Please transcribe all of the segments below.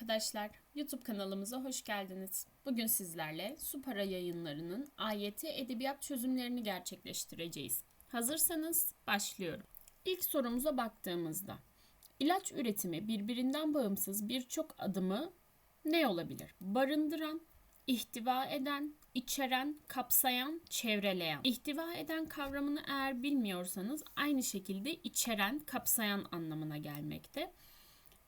Arkadaşlar, YouTube kanalımıza hoş geldiniz. Bugün sizlerle Supara yayınlarının AYT edebiyat çözümlerini gerçekleştireceğiz. Hazırsanız başlıyorum. İlk sorumuza baktığımızda, ilaç üretimi birbirinden bağımsız birçok adımı ne olabilir? Barındıran, ihtiva eden, içeren, kapsayan, çevreleyen. İhtiva eden kavramını eğer bilmiyorsanız aynı şekilde içeren, kapsayan anlamına gelmekte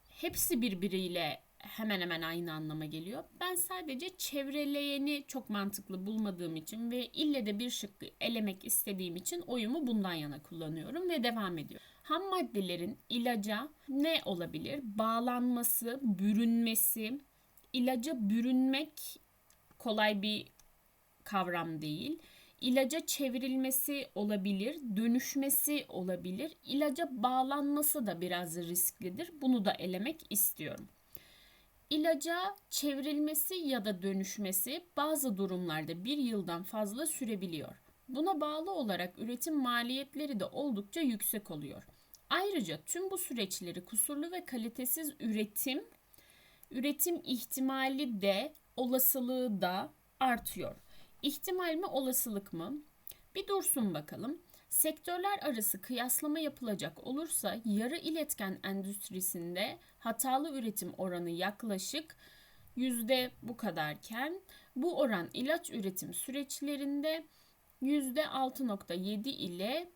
hepsi birbiriyle hemen hemen aynı anlama geliyor. Ben sadece çevreleyeni çok mantıklı bulmadığım için ve ille de bir şıkkı elemek istediğim için oyumu bundan yana kullanıyorum ve devam ediyorum. Ham maddelerin ilaca ne olabilir? Bağlanması, bürünmesi. İlaca bürünmek kolay bir kavram değil ilaca çevrilmesi olabilir, dönüşmesi olabilir. İlaca bağlanması da biraz risklidir. Bunu da elemek istiyorum. İlaca çevrilmesi ya da dönüşmesi bazı durumlarda bir yıldan fazla sürebiliyor. Buna bağlı olarak üretim maliyetleri de oldukça yüksek oluyor. Ayrıca tüm bu süreçleri kusurlu ve kalitesiz üretim, üretim ihtimali de olasılığı da artıyor. İhtimal mi olasılık mı? Bir dursun bakalım. Sektörler arası kıyaslama yapılacak olursa yarı iletken endüstrisinde hatalı üretim oranı yaklaşık yüzde bu kadarken bu oran ilaç üretim süreçlerinde yüzde 6.7 ile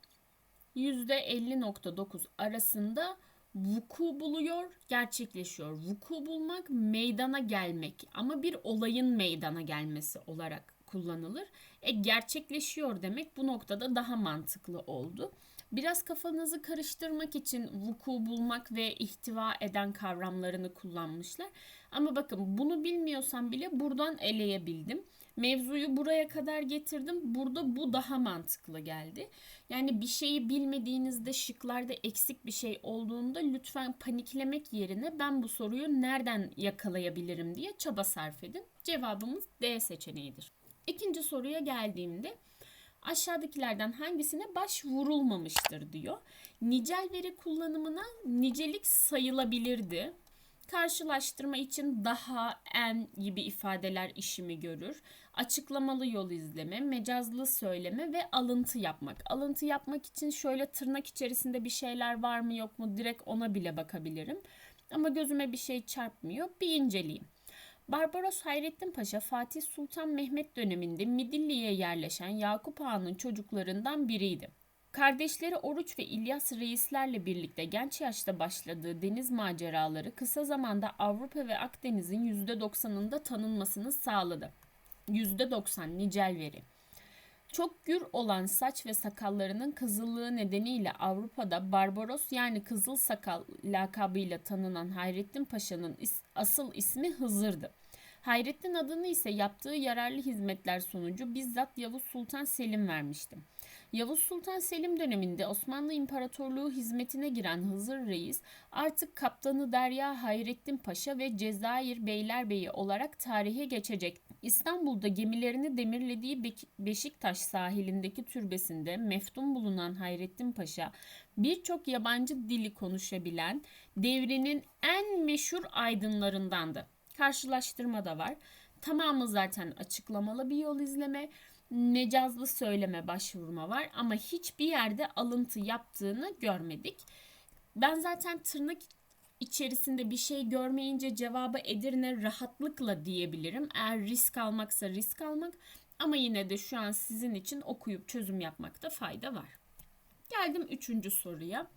yüzde 50.9 arasında vuku buluyor, gerçekleşiyor. Vuku bulmak meydana gelmek ama bir olayın meydana gelmesi olarak kullanılır. E gerçekleşiyor demek bu noktada daha mantıklı oldu. Biraz kafanızı karıştırmak için vuku bulmak ve ihtiva eden kavramlarını kullanmışlar. Ama bakın bunu bilmiyorsam bile buradan eleyebildim. Mevzuyu buraya kadar getirdim. Burada bu daha mantıklı geldi. Yani bir şeyi bilmediğinizde şıklarda eksik bir şey olduğunda lütfen paniklemek yerine ben bu soruyu nereden yakalayabilirim diye çaba sarf edin. Cevabımız D seçeneğidir. İkinci soruya geldiğimde aşağıdakilerden hangisine başvurulmamıştır diyor. Nicel veri kullanımına nicelik sayılabilirdi. Karşılaştırma için daha en gibi ifadeler işimi görür. Açıklamalı yol izleme, mecazlı söyleme ve alıntı yapmak. Alıntı yapmak için şöyle tırnak içerisinde bir şeyler var mı yok mu direkt ona bile bakabilirim. Ama gözüme bir şey çarpmıyor. Bir inceleyeyim. Barbaros Hayrettin Paşa Fatih Sultan Mehmet döneminde Midilli'ye yerleşen Yakup Ağa'nın çocuklarından biriydi. Kardeşleri Oruç ve İlyas reislerle birlikte genç yaşta başladığı deniz maceraları kısa zamanda Avrupa ve Akdeniz'in %90'ında tanınmasını sağladı. %90 nicel veri. Çok gür olan saç ve sakallarının kızıllığı nedeniyle Avrupa'da Barbaros yani Kızıl Sakal lakabıyla tanınan Hayrettin Paşa'nın is- asıl ismi Hızır'dı. Hayrettin adını ise yaptığı yararlı hizmetler sonucu bizzat Yavuz Sultan Selim vermişti. Yavuz Sultan Selim döneminde Osmanlı İmparatorluğu hizmetine giren Hızır Reis artık kaptanı Derya Hayrettin Paşa ve Cezayir Beylerbeyi olarak tarihe geçecek. İstanbul'da gemilerini demirlediği Beşiktaş sahilindeki türbesinde meftun bulunan Hayrettin Paşa birçok yabancı dili konuşabilen devrinin en meşhur aydınlarındandı. Karşılaştırma da var. Tamamı zaten açıklamalı bir yol izleme mecazlı söyleme başvurma var ama hiçbir yerde alıntı yaptığını görmedik. Ben zaten tırnak içerisinde bir şey görmeyince cevabı Edirne rahatlıkla diyebilirim. Eğer risk almaksa risk almak ama yine de şu an sizin için okuyup çözüm yapmakta fayda var. Geldim üçüncü soruya.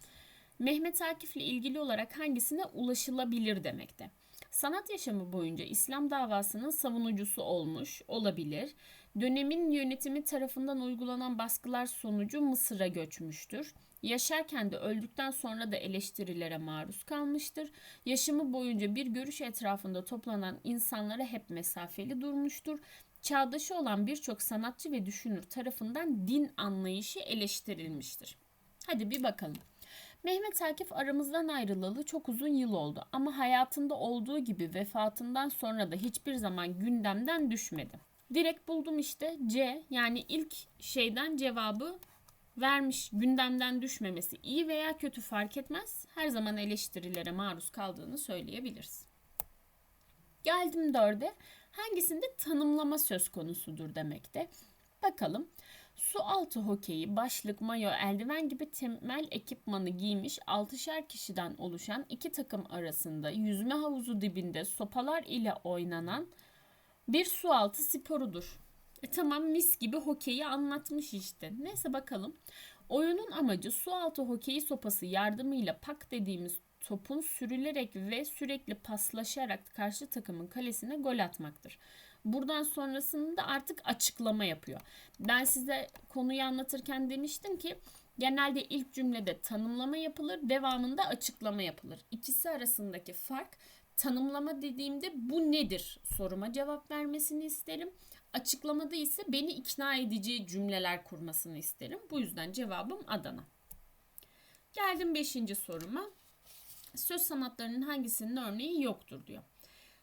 Mehmet Akif'le ilgili olarak hangisine ulaşılabilir demekte. Sanat yaşamı boyunca İslam davasının savunucusu olmuş olabilir. Dönemin yönetimi tarafından uygulanan baskılar sonucu Mısır'a göçmüştür. Yaşarken de öldükten sonra da eleştirilere maruz kalmıştır. Yaşamı boyunca bir görüş etrafında toplanan insanlara hep mesafeli durmuştur. Çağdaşı olan birçok sanatçı ve düşünür tarafından din anlayışı eleştirilmiştir. Hadi bir bakalım. Mehmet Akif aramızdan ayrılalı çok uzun yıl oldu ama hayatında olduğu gibi vefatından sonra da hiçbir zaman gündemden düşmedi. Direkt buldum işte C yani ilk şeyden cevabı vermiş gündemden düşmemesi iyi veya kötü fark etmez. Her zaman eleştirilere maruz kaldığını söyleyebiliriz. Geldim dörde. Hangisinde tanımlama söz konusudur demekte. Bakalım. Su altı hokeyi, başlık, mayo, eldiven gibi temel ekipmanı giymiş 6'şer kişiden oluşan iki takım arasında yüzme havuzu dibinde sopalar ile oynanan bir su altı sporudur. E tamam mis gibi hokeyi anlatmış işte. Neyse bakalım. Oyunun amacı su altı hokeyi sopası yardımıyla pak dediğimiz topun sürülerek ve sürekli paslaşarak karşı takımın kalesine gol atmaktır. Buradan sonrasında artık açıklama yapıyor. Ben size konuyu anlatırken demiştim ki genelde ilk cümlede tanımlama yapılır, devamında açıklama yapılır. İkisi arasındaki fark tanımlama dediğimde bu nedir soruma cevap vermesini isterim. Açıklamada ise beni ikna edici cümleler kurmasını isterim. Bu yüzden cevabım Adana. Geldim 5. soruma. Söz sanatlarının hangisinin örneği yoktur diyor.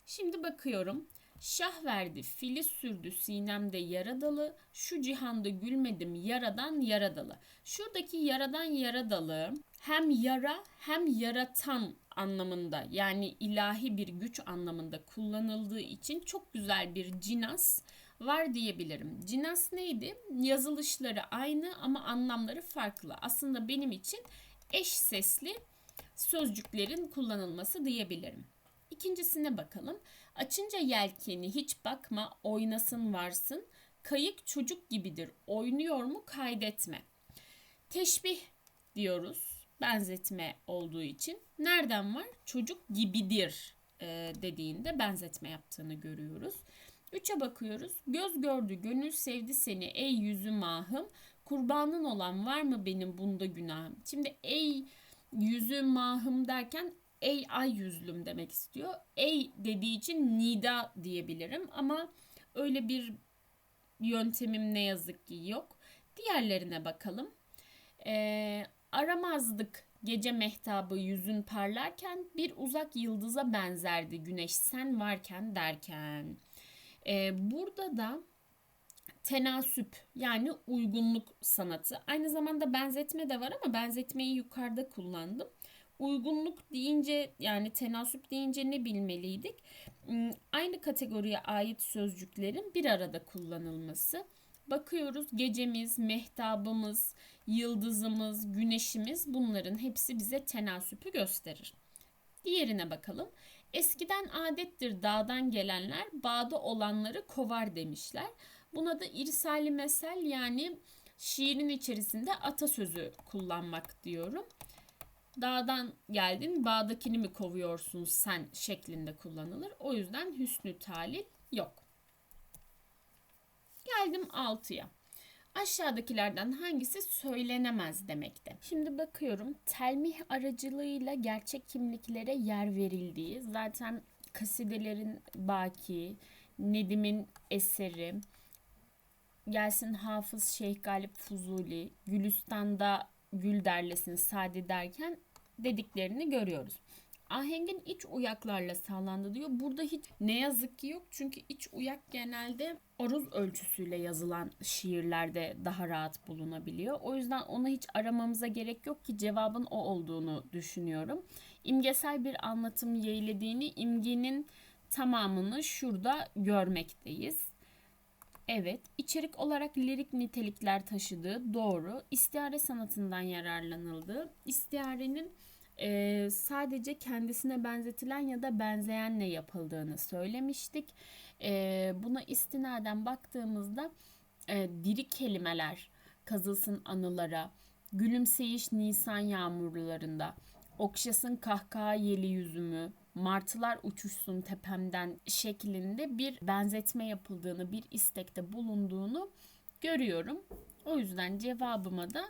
Şimdi bakıyorum. Şah verdi, fili sürdü sinemde yaradalı, şu cihanda gülmedim yaradan yaradalı. Şuradaki yaradan yaradalı hem yara hem yaratan anlamında yani ilahi bir güç anlamında kullanıldığı için çok güzel bir cinas var diyebilirim. Cinas neydi? Yazılışları aynı ama anlamları farklı. Aslında benim için eş sesli sözcüklerin kullanılması diyebilirim. İkincisine bakalım. Açınca yelkeni hiç bakma oynasın varsın. Kayık çocuk gibidir. Oynuyor mu kaydetme. Teşbih diyoruz. Benzetme olduğu için. Nereden var? Çocuk gibidir e, dediğinde benzetme yaptığını görüyoruz. Üçe bakıyoruz. Göz gördü, gönül sevdi seni ey yüzü mahım. Kurbanın olan var mı benim bunda günahım? Şimdi ey yüzü mahım derken ey ay yüzlüm demek istiyor. Ey dediği için nida diyebilirim ama öyle bir yöntemim ne yazık ki yok. Diğerlerine bakalım. Ee, aramazdık gece mehtabı yüzün parlarken bir uzak yıldıza benzerdi güneş sen varken derken. Ee, burada da tenasüp yani uygunluk sanatı. Aynı zamanda benzetme de var ama benzetmeyi yukarıda kullandım. Uygunluk deyince yani tenasüp deyince ne bilmeliydik? Hmm, aynı kategoriye ait sözcüklerin bir arada kullanılması. Bakıyoruz gecemiz, mehtabımız, yıldızımız, güneşimiz bunların hepsi bize tenasüpü gösterir. Diğerine bakalım. Eskiden adettir dağdan gelenler bağda olanları kovar demişler. Buna da irsali mesel yani şiirin içerisinde atasözü kullanmak diyorum. Dağdan geldin bağdakini mi kovuyorsun sen şeklinde kullanılır. O yüzden hüsnü talil yok. Geldim 6'ya. Aşağıdakilerden hangisi söylenemez demekte. Şimdi bakıyorum telmih aracılığıyla gerçek kimliklere yer verildiği zaten kasidelerin baki, Nedim'in eseri, gelsin Hafız Şeyh Galip Fuzuli, Gülistan'da Gül derlesin Sadi derken dediklerini görüyoruz. Ahengin iç uyaklarla sağlandı diyor. Burada hiç ne yazık ki yok. Çünkü iç uyak genelde aruz ölçüsüyle yazılan şiirlerde daha rahat bulunabiliyor. O yüzden ona hiç aramamıza gerek yok ki cevabın o olduğunu düşünüyorum. İmgesel bir anlatım yeğlediğini, imgenin tamamını şurada görmekteyiz. Evet, içerik olarak lirik nitelikler taşıdığı doğru. İstihare sanatından yararlanıldığı, istiharenin e, sadece kendisine benzetilen ya da benzeyenle yapıldığını söylemiştik. E, buna istinaden baktığımızda e, diri kelimeler kazılsın anılara, gülümseyiş nisan yağmurlarında, okşasın kahkaha yeli yüzümü, martılar uçuşsun tepemden şeklinde bir benzetme yapıldığını, bir istekte bulunduğunu görüyorum. O yüzden cevabıma da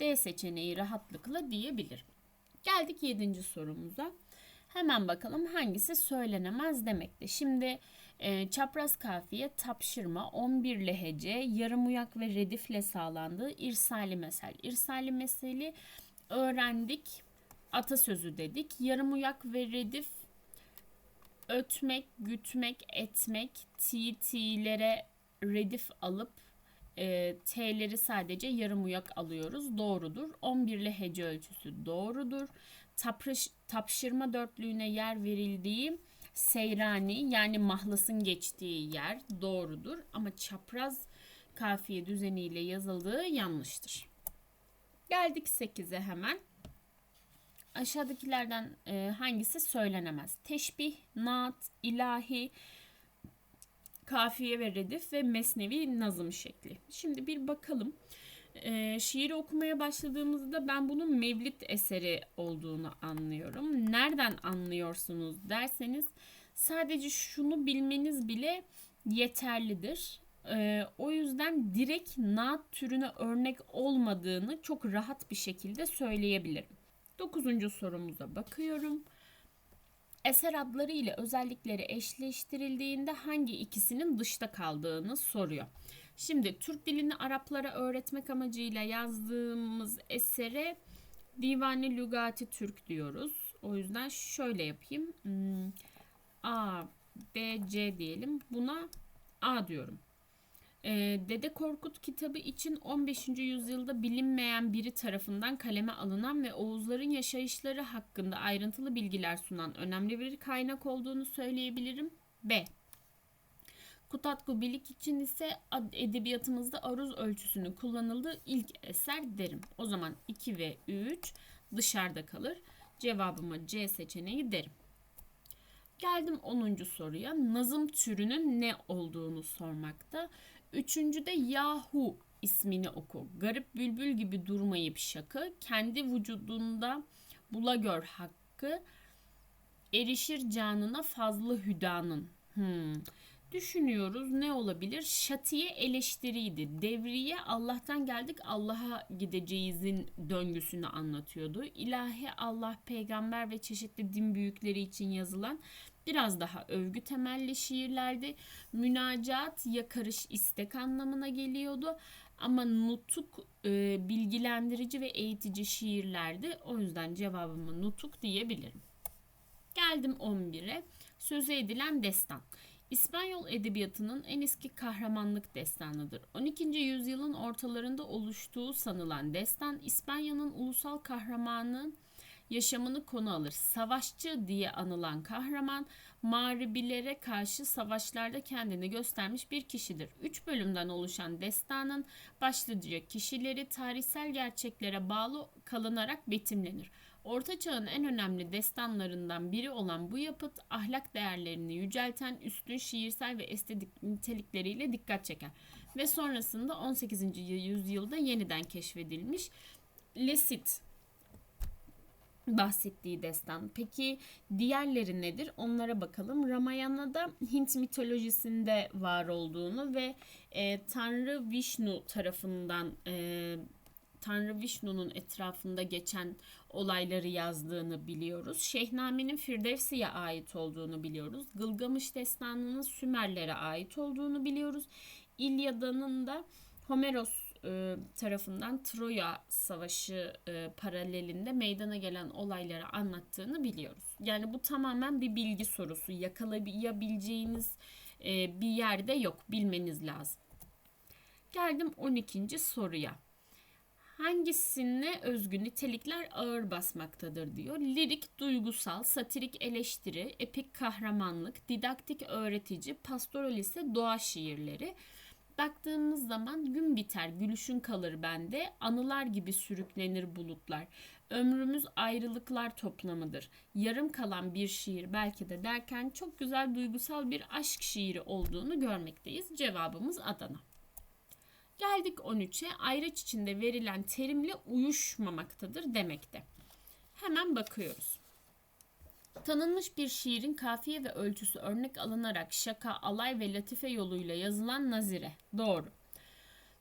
D seçeneği rahatlıkla diyebilirim. Geldik 7. sorumuza. Hemen bakalım hangisi söylenemez demekte. Şimdi e, çapraz kafiye tapşırma 11 lehece yarım uyak ve redifle sağlandığı irsali mesel. İrsali meseli öğrendik atasözü dedik. Yarım uyak ve redif ötmek, gütmek, etmek, ti ti'lere redif alıp e, T'leri sadece yarım uyak alıyoruz. Doğrudur. 11'li hece ölçüsü doğrudur. Taprış, tapşırma dörtlüğüne yer verildiği Seyrani yani mahlasın geçtiği yer doğrudur ama çapraz kafiye düzeniyle yazıldığı yanlıştır. Geldik 8'e hemen. Aşağıdakilerden e, hangisi söylenemez? Teşbih, naat, ilahi, kafiye ve redif ve mesnevi nazım şekli. Şimdi bir bakalım. E, şiiri okumaya başladığımızda ben bunun mevlit eseri olduğunu anlıyorum. Nereden anlıyorsunuz derseniz sadece şunu bilmeniz bile yeterlidir. E, o yüzden direkt naat türüne örnek olmadığını çok rahat bir şekilde söyleyebilirim. Dokuzuncu sorumuza bakıyorum. Eser adları ile özellikleri eşleştirildiğinde hangi ikisinin dışta kaldığını soruyor. Şimdi Türk dilini Araplara öğretmek amacıyla yazdığımız esere Divani Lügati Türk diyoruz. O yüzden şöyle yapayım. Hmm, A, B, C diyelim. Buna A diyorum. Ee, Dede Korkut kitabı için 15. yüzyılda bilinmeyen biri tarafından kaleme alınan ve Oğuzların yaşayışları hakkında ayrıntılı bilgiler sunan önemli bir kaynak olduğunu söyleyebilirim. B. Kutatku Bilik için ise edebiyatımızda aruz ölçüsünün kullanıldığı ilk eser derim. O zaman 2 ve 3 dışarıda kalır. Cevabıma C seçeneği derim. Geldim 10. soruya. Nazım türünün ne olduğunu sormakta. Üçüncüde Yahu ismini oku. Garip bülbül gibi durmayıp şakı. Kendi vücudunda bula gör hakkı. Erişir canına fazla hüdanın. Hmm. Düşünüyoruz ne olabilir? Şatiye eleştiriydi. Devriye Allah'tan geldik Allah'a gideceğizin döngüsünü anlatıyordu. İlahi Allah, peygamber ve çeşitli din büyükleri için yazılan biraz daha övgü temelli şiirlerdi. Münacat yakarış istek anlamına geliyordu. Ama nutuk e, bilgilendirici ve eğitici şiirlerdi. O yüzden cevabımı nutuk diyebilirim. Geldim 11'e. Sözü edilen destan. İspanyol edebiyatının en eski kahramanlık destanıdır. 12. yüzyılın ortalarında oluştuğu sanılan destan İspanya'nın ulusal kahramanı yaşamını konu alır. Savaşçı diye anılan kahraman mağribilere karşı savaşlarda kendini göstermiş bir kişidir. Üç bölümden oluşan destanın başlıca kişileri tarihsel gerçeklere bağlı kalınarak betimlenir. Orta Çağ'ın en önemli destanlarından biri olan bu yapıt ahlak değerlerini yücelten üstün şiirsel ve estetik nitelikleriyle dikkat çeker ve sonrasında 18. yüzyılda yeniden keşfedilmiş Lesit bahsettiği destan. Peki diğerleri nedir? Onlara bakalım. Ramayana'da Hint mitolojisinde var olduğunu ve e, Tanrı Vishnu tarafından e, Tanrı Vishnu'nun etrafında geçen olayları yazdığını biliyoruz. Şehnamenin Firdevsi'ye ait olduğunu biliyoruz. Gılgamış Destanı'nın Sümerlere ait olduğunu biliyoruz. İlyada'nın da Homeros e, tarafından Troya Savaşı e, paralelinde meydana gelen olayları anlattığını biliyoruz. Yani bu tamamen bir bilgi sorusu. Yakalayabileceğiniz e, bir yerde yok. Bilmeniz lazım. Geldim 12. soruya hangisine özgü nitelikler ağır basmaktadır diyor. Lirik, duygusal, satirik eleştiri, epik kahramanlık, didaktik öğretici, pastoral ise doğa şiirleri. Baktığımız zaman gün biter, gülüşün kalır bende, anılar gibi sürüklenir bulutlar. Ömrümüz ayrılıklar toplamıdır. Yarım kalan bir şiir belki de derken çok güzel duygusal bir aşk şiiri olduğunu görmekteyiz. Cevabımız Adana. Geldik 13'e ayraç içinde verilen terimle uyuşmamaktadır demekte. Hemen bakıyoruz. Tanınmış bir şiirin kafiye ve ölçüsü örnek alınarak şaka, alay ve latife yoluyla yazılan nazire. Doğru.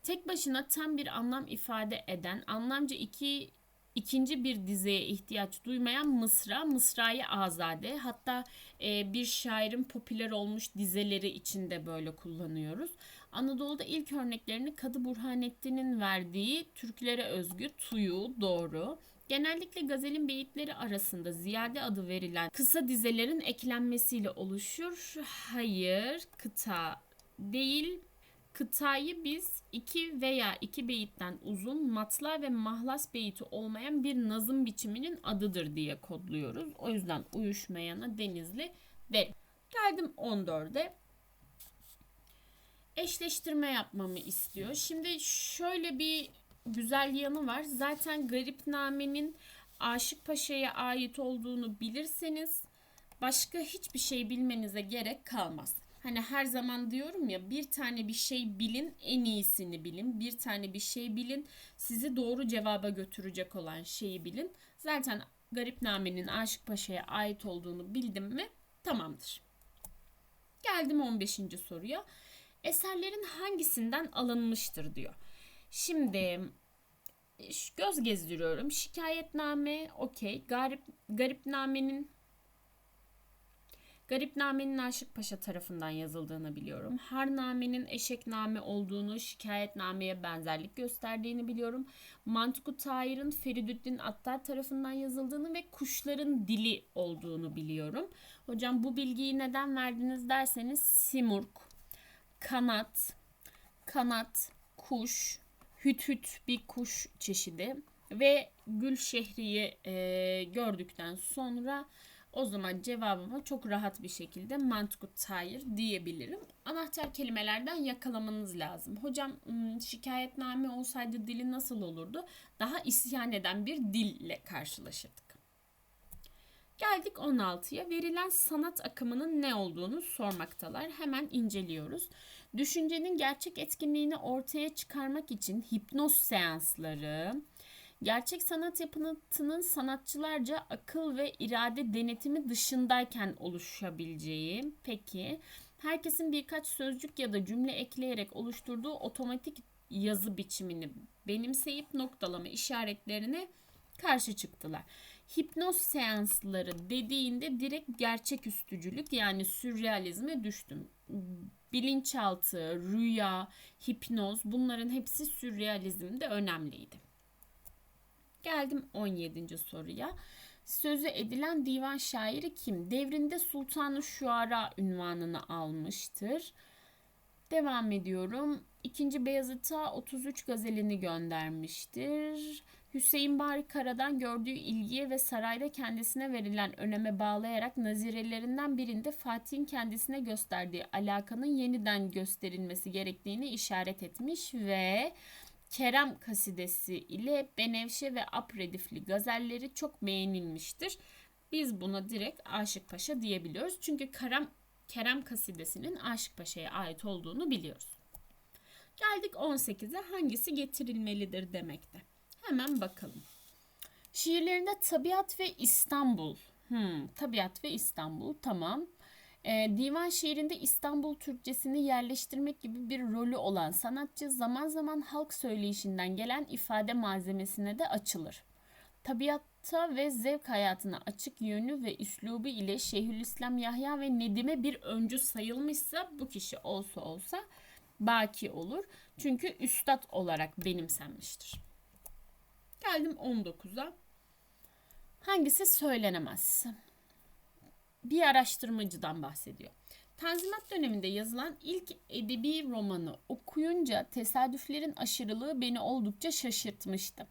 Tek başına tam bir anlam ifade eden, anlamca iki ikinci bir dizeye ihtiyaç duymayan mısra, mısrayı azade. Hatta e, bir şairin popüler olmuş dizeleri içinde böyle kullanıyoruz. Anadolu'da ilk örneklerini Kadı Burhanettin'in verdiği Türklere özgü tuyu doğru. Genellikle gazelin beyitleri arasında ziyade adı verilen kısa dizelerin eklenmesiyle oluşur. Hayır, kıta değil. Kıtayı biz iki veya iki beyitten uzun, matla ve mahlas beyti olmayan bir nazım biçiminin adıdır diye kodluyoruz. O yüzden uyuşmayana denizli derim. Geldim 14'e. Eşleştirme yapmamı istiyor. Şimdi şöyle bir güzel yanı var. Zaten Garipname'nin Aşık Paşa'ya ait olduğunu bilirseniz başka hiçbir şey bilmenize gerek kalmaz. Hani her zaman diyorum ya bir tane bir şey bilin en iyisini bilin. Bir tane bir şey bilin sizi doğru cevaba götürecek olan şeyi bilin. Zaten Garipname'nin Aşık Paşa'ya ait olduğunu bildim mi tamamdır. Geldim 15. soruya. Eserlerin hangisinden alınmıştır diyor. Şimdi göz gezdiriyorum. Şikayetname okey. Garip, garipnamenin Garipname'nin Aşık Paşa tarafından yazıldığını biliyorum. Harname'nin Eşekname olduğunu, şikayetnameye benzerlik gösterdiğini biliyorum. Mantıku Tahir'in Feridüddin Attar tarafından yazıldığını ve kuşların dili olduğunu biliyorum. Hocam bu bilgiyi neden verdiniz derseniz simurg, kanat, kanat, kuş, hüt hüt bir kuş çeşidi ve gül şehriyi e, gördükten sonra o zaman cevabıma çok rahat bir şekilde mantıklı tayir diyebilirim. Anahtar kelimelerden yakalamanız lazım. Hocam şikayetname olsaydı dili nasıl olurdu? Daha isyan eden bir dille karşılaşırdık. Geldik 16'ya. Verilen sanat akımının ne olduğunu sormaktalar. Hemen inceliyoruz. Düşüncenin gerçek etkinliğini ortaya çıkarmak için hipnoz seansları, Gerçek sanat yapıtının sanatçılarca akıl ve irade denetimi dışındayken oluşabileceği. Peki herkesin birkaç sözcük ya da cümle ekleyerek oluşturduğu otomatik yazı biçimini benimseyip noktalama işaretlerine karşı çıktılar. Hipnoz seansları dediğinde direkt gerçeküstücülük yani sürrealizme düştüm. Bilinçaltı, rüya, hipnoz bunların hepsi sürrealizmde önemliydi. Geldim 17. soruya. Sözü edilen divan şairi kim? Devrinde Sultanı Şuara ünvanını almıştır. Devam ediyorum. İkinci Beyazıt'a 33 gazelini göndermiştir. Hüseyin Bari Kara'dan gördüğü ilgiye ve sarayda kendisine verilen öneme bağlayarak nazirelerinden birinde Fatih'in kendisine gösterdiği alakanın yeniden gösterilmesi gerektiğini işaret etmiş ve Kerem kasidesi ile Benevşe ve Apredifli gazelleri çok beğenilmiştir. Biz buna direkt Aşık Paşa diyebiliyoruz. Çünkü Kerem, Kerem kasidesinin Aşık Paşa'ya ait olduğunu biliyoruz. Geldik 18'e hangisi getirilmelidir demekte. Hemen bakalım. Şiirlerinde tabiat ve İstanbul. Hmm, tabiat ve İstanbul tamam. E, divan şiirinde İstanbul Türkçesini yerleştirmek gibi bir rolü olan sanatçı zaman zaman halk söyleyişinden gelen ifade malzemesine de açılır. Tabiatta ve zevk hayatına açık yönü ve üslubu ile Şeyhülislam Yahya ve Nedim'e bir öncü sayılmışsa bu kişi olsa olsa baki olur. Çünkü üstad olarak benimsenmiştir. Geldim 19'a. Hangisi söylenemez? bir araştırmacıdan bahsediyor. Tanzimat döneminde yazılan ilk edebi romanı okuyunca tesadüflerin aşırılığı beni oldukça şaşırtmıştı.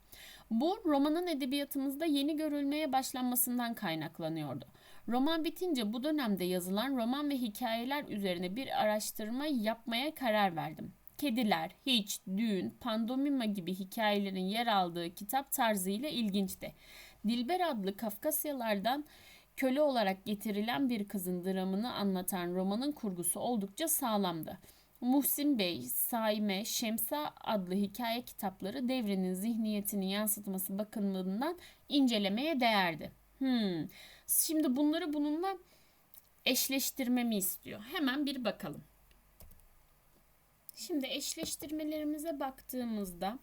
Bu romanın edebiyatımızda yeni görülmeye başlanmasından kaynaklanıyordu. Roman bitince bu dönemde yazılan roman ve hikayeler üzerine bir araştırma yapmaya karar verdim. Kediler, Hiç, Düğün, Pandomima gibi hikayelerin yer aldığı kitap tarzıyla ilginçti. Dilber adlı Kafkasyalardan köle olarak getirilen bir kızın dramını anlatan romanın kurgusu oldukça sağlamdı. Muhsin Bey, Saime, Şemsa adlı hikaye kitapları devrenin zihniyetini yansıtması bakımından incelemeye değerdi. Hmm. Şimdi bunları bununla eşleştirmemi istiyor. Hemen bir bakalım. Şimdi eşleştirmelerimize baktığımızda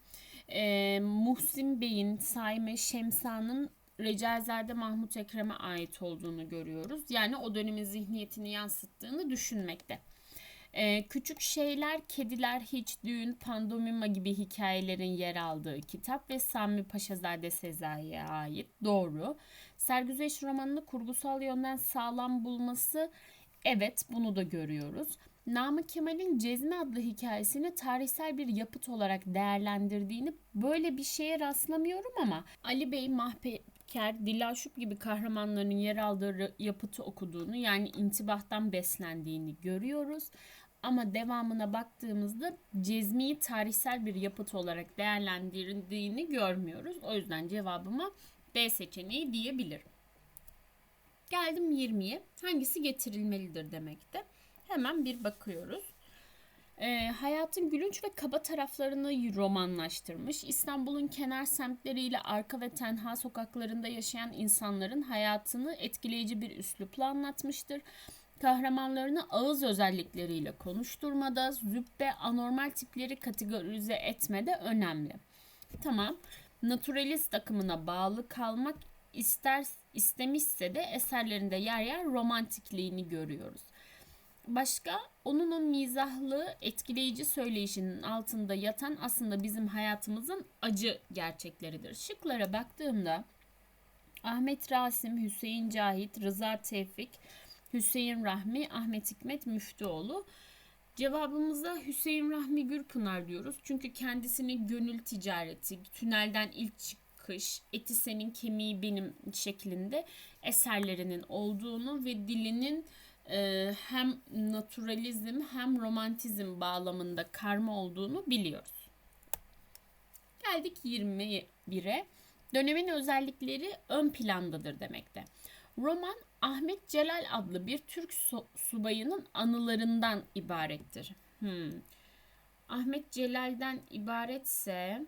e, Muhsin Bey'in, Saime, Şemsa'nın Recaizade Mahmut Ekrem'e ait olduğunu görüyoruz. Yani o dönemin zihniyetini yansıttığını düşünmekte. Ee, küçük Şeyler, Kediler, Hiç Düğün, Pandomima gibi hikayelerin yer aldığı kitap ve Sami Paşazade Sezai'ye ait. Doğru. Sergüzeş romanını kurgusal yönden sağlam bulması evet bunu da görüyoruz. Namık Kemal'in Cezmi adlı hikayesini tarihsel bir yapıt olarak değerlendirdiğini böyle bir şeye rastlamıyorum ama Ali Bey Mahpe Ülker, Dilaşup gibi kahramanların yer aldığı yapıtı okuduğunu yani intibahtan beslendiğini görüyoruz. Ama devamına baktığımızda cezmiyi tarihsel bir yapıt olarak değerlendirildiğini görmüyoruz. O yüzden cevabıma B seçeneği diyebilirim. Geldim 20'ye. Hangisi getirilmelidir demekte. Hemen bir bakıyoruz. Ee, hayatın gülünç ve kaba taraflarını romanlaştırmış. İstanbul'un kenar semtleriyle arka ve tenha sokaklarında yaşayan insanların hayatını etkileyici bir üslupla anlatmıştır. Kahramanlarını ağız özellikleriyle konuşturmada, züppe, anormal tipleri kategorize etmede önemli. Tamam. Naturalist akımına bağlı kalmak ister istemişse de eserlerinde yer yer romantikliğini görüyoruz. Başka onun o mizahlı, etkileyici söyleyişinin altında yatan aslında bizim hayatımızın acı gerçekleridir. Şıklara baktığımda Ahmet Rasim, Hüseyin Cahit, Rıza Tevfik, Hüseyin Rahmi, Ahmet Hikmet Müftüoğlu. Cevabımıza Hüseyin Rahmi Gürpınar diyoruz. Çünkü kendisini gönül ticareti, tünelden ilk çıkış, eti senin kemiği benim şeklinde eserlerinin olduğunu ve dilinin hem naturalizm hem romantizm bağlamında karma olduğunu biliyoruz. Geldik 21'e. Dönemin özellikleri ön plandadır demekte. Roman Ahmet Celal adlı bir Türk subayının anılarından ibarettir. Hmm. Ahmet Celal'den ibaretse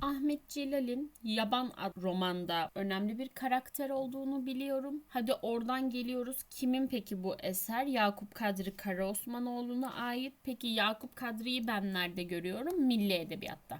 Ahmet Celal'in Yaban romanda önemli bir karakter olduğunu biliyorum. Hadi oradan geliyoruz. Kimin peki bu eser? Yakup Kadri Karaosmanoğlu'na ait. Peki Yakup Kadri'yi ben nerede görüyorum? Milli Edebiyat'ta.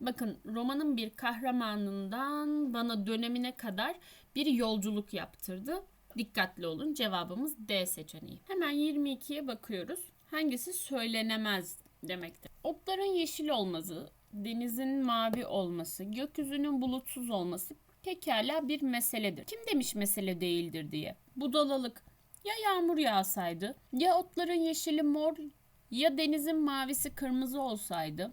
Bakın romanın bir kahramanından bana dönemine kadar bir yolculuk yaptırdı. Dikkatli olun cevabımız D seçeneği. Hemen 22'ye bakıyoruz. Hangisi söylenemez demekte. Otların yeşil olması, denizin mavi olması, gökyüzünün bulutsuz olması pekala bir meseledir. Kim demiş mesele değildir diye. Budalalık. Ya yağmur yağsaydı, ya otların yeşili mor, ya denizin mavisi kırmızı olsaydı.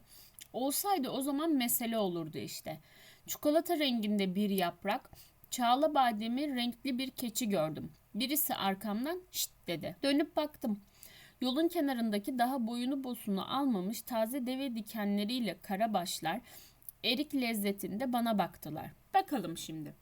Olsaydı o zaman mesele olurdu işte. Çikolata renginde bir yaprak, çağla bademi renkli bir keçi gördüm. Birisi arkamdan şşt dedi. Dönüp baktım. Yolun kenarındaki daha boyunu bosunu almamış taze deve dikenleriyle karabaşlar erik lezzetinde bana baktılar. Bakalım şimdi.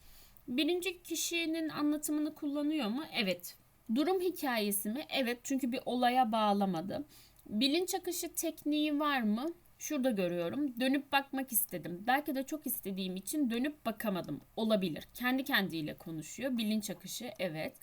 Birinci kişinin anlatımını kullanıyor mu? Evet. Durum hikayesi mi? Evet çünkü bir olaya bağlamadı. Bilinç akışı tekniği var mı? Şurada görüyorum. Dönüp bakmak istedim. Belki de çok istediğim için dönüp bakamadım. Olabilir. Kendi kendiyle konuşuyor. Bilinç akışı evet.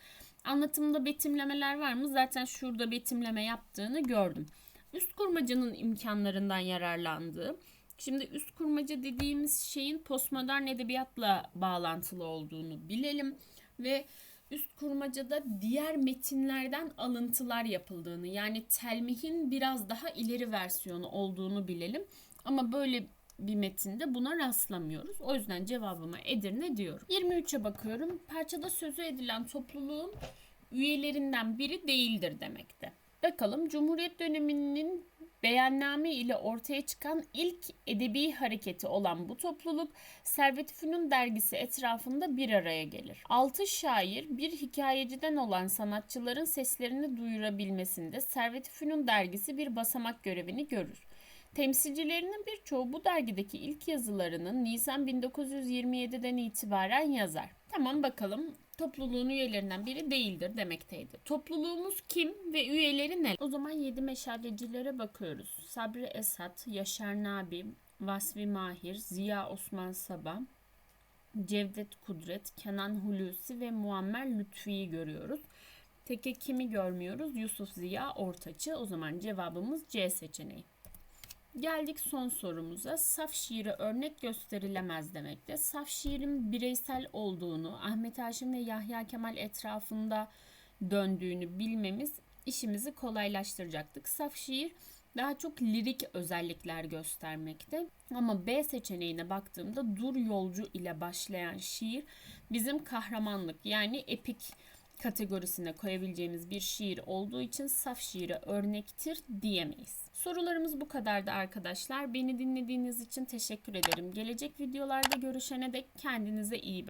Anlatımda betimlemeler var mı? Zaten şurada betimleme yaptığını gördüm. Üst kurmacının imkanlarından yararlandığı. Şimdi üst kurmaca dediğimiz şeyin postmodern edebiyatla bağlantılı olduğunu bilelim ve üst kurmacada diğer metinlerden alıntılar yapıldığını yani telmihin biraz daha ileri versiyonu olduğunu bilelim. Ama böyle bir metinde buna rastlamıyoruz. O yüzden cevabıma Edirne diyorum. 23'e bakıyorum. Parçada sözü edilen topluluğun üyelerinden biri değildir demekte. Bakalım Cumhuriyet döneminin beyanname ile ortaya çıkan ilk edebi hareketi olan bu topluluk Servet Fünun dergisi etrafında bir araya gelir. Altı şair bir hikayeciden olan sanatçıların seslerini duyurabilmesinde Servet Fünun dergisi bir basamak görevini görür. Temsilcilerinin birçoğu bu dergideki ilk yazılarını Nisan 1927'den itibaren yazar. Tamam bakalım topluluğun üyelerinden biri değildir demekteydi. Topluluğumuz kim ve üyeleri ne? O zaman yedi meşalecilere bakıyoruz. Sabri Esat, Yaşar Nabi, Vasfi Mahir, Ziya Osman Sabah, Cevdet Kudret, Kenan Hulusi ve Muammer Lütfi'yi görüyoruz. Teke kimi görmüyoruz? Yusuf Ziya Ortaç'ı. O zaman cevabımız C seçeneği. Geldik son sorumuza. Saf şiire örnek gösterilemez demekte. Saf şiirin bireysel olduğunu, Ahmet Haşim ve Yahya Kemal etrafında döndüğünü bilmemiz işimizi kolaylaştıracaktık. Saf şiir daha çok lirik özellikler göstermekte. Ama B seçeneğine baktığımda dur yolcu ile başlayan şiir bizim kahramanlık yani epik kategorisine koyabileceğimiz bir şiir olduğu için saf şiire örnektir diyemeyiz. Sorularımız bu kadardı arkadaşlar. Beni dinlediğiniz için teşekkür ederim. Gelecek videolarda görüşene dek kendinize iyi bakın.